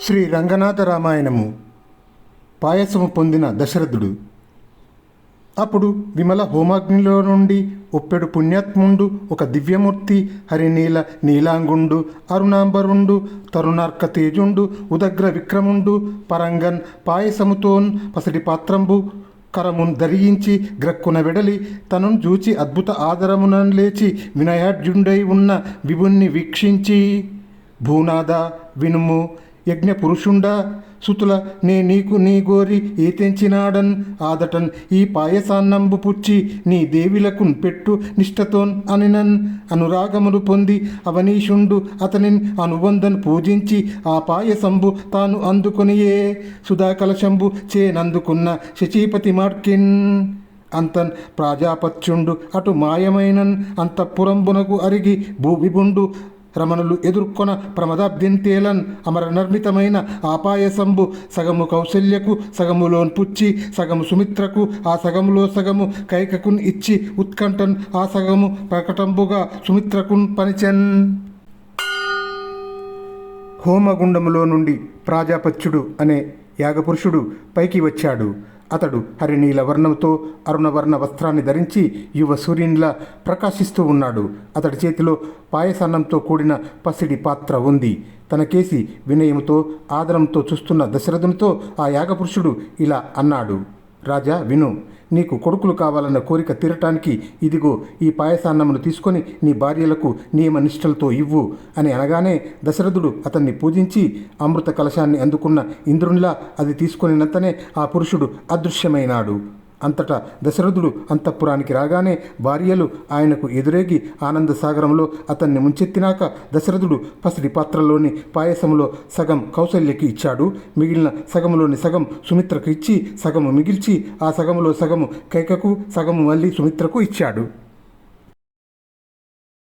శ్రీ రంగనాథ రామాయణము పాయసము పొందిన దశరథుడు. అప్పుడు విమల హోమాగ్నిలో నుండి ఒప్పెడు పుణ్యాత్ముండు ఒక దివ్యమూర్తి హరినీల నీలాంగుండు అరుణాంబరుండు తరుణార్క తేజుండు ఉదగ్ర విక్రముండు పరంగన్ పాయసముతోన్ పసటి పాత్రంబు కరమున్ ధరించి గ్రక్కున వెడలి తనను చూచి అద్భుత ఆదరమున లేచి వినయాఢ్యుండై ఉన్న విభుణ్ణి వీక్షించి భూనాద వినుము యజ్ఞ పురుషుండా? సుతుల నే నీకు నీ గోరి ఏ తెంచినాడన్? ఆదటన్ ఈ పాయసాన్నంబు పుచ్చి నీ దేవిలకున్ పెట్టు నిష్టతోన్ అనినన్. అనురాగమును పొంది అవనీషుండు అతనిన్ అనుబంధన్ పూజించి ఆ పాయసంబు తాను అందుకొనియే. సుధాకలశంబు చేనందుకున్న శచీపతి మార్కిన్ అంతన్ ప్రాజాపత్యుండు అటు మాయమైనన్ అంతఃపురంబునకు అరిగి భూవిభుండు రమణులు ఎదుర్కొన ప్రమదాబ్దింతేలన్ అమర నిర్మితమైన ఆపాయసంబు సగము కౌశల్యకు సగములోన్ పుచ్చి సగము సుమిత్రకు ఆ సగములో సగము కైకకున్ ఇచ్చి ఉత్కంఠన్ ఆ సగము ప్రకటంబుగా సుమిత్రకున్ పనిచెన్. హోమగుండములో నుండి ప్రాజాపత్యుడు అనే యాగపురుషుడు పైకి వచ్చాడు. అతడు హరినీల వర్ణంతో అరుణవర్ణ వస్త్రాన్ని ధరించి యువ సూర్యునిలా ప్రకాశిస్తూ ఉన్నాడు. అతడి చేతిలో పాయసాన్నంతో కూడిన పసిడి పాత్ర ఉంది. తనకేసి వినయంతో ఆదరంతో చూస్తున్న దశరథునితో ఆ యాగపురుషుడు ఇలా అన్నాడు. రాజా విను. నీకు కొడుకులు కావాలన్న కోరిక తీరటానికి ఇదిగో ఈ పాయసాన్నమును తీసుకొని నీ భార్యలకు నియమనిష్టలతో ఇవ్వు అని అనగానే దశరథుడు అతన్ని పూజించి అమృత కలశాన్ని అందుకున్న ఇంద్రునిలా అది తీసుకొనినంతనే ఆ పురుషుడు అదృశ్యమైనాడు. అంతటా దశరథుడు అంతఃపురానికి రాగానే భార్యలు ఆయనకు ఎదురేగి ఆనంద సాగరంలో అతన్ని ముంచెత్తినాక దశరథుడు పసిడి పాత్రలోని పాయసంలో సగం కౌశల్యకి ఇచ్చాడు. మిగిలిన సగములోని సగం సుమిత్రకు ఇచ్చి సగము మిగిల్చి ఆ సగములో సగము కైకకు సగము మళ్ళీ సుమిత్రకు ఇచ్చాడు.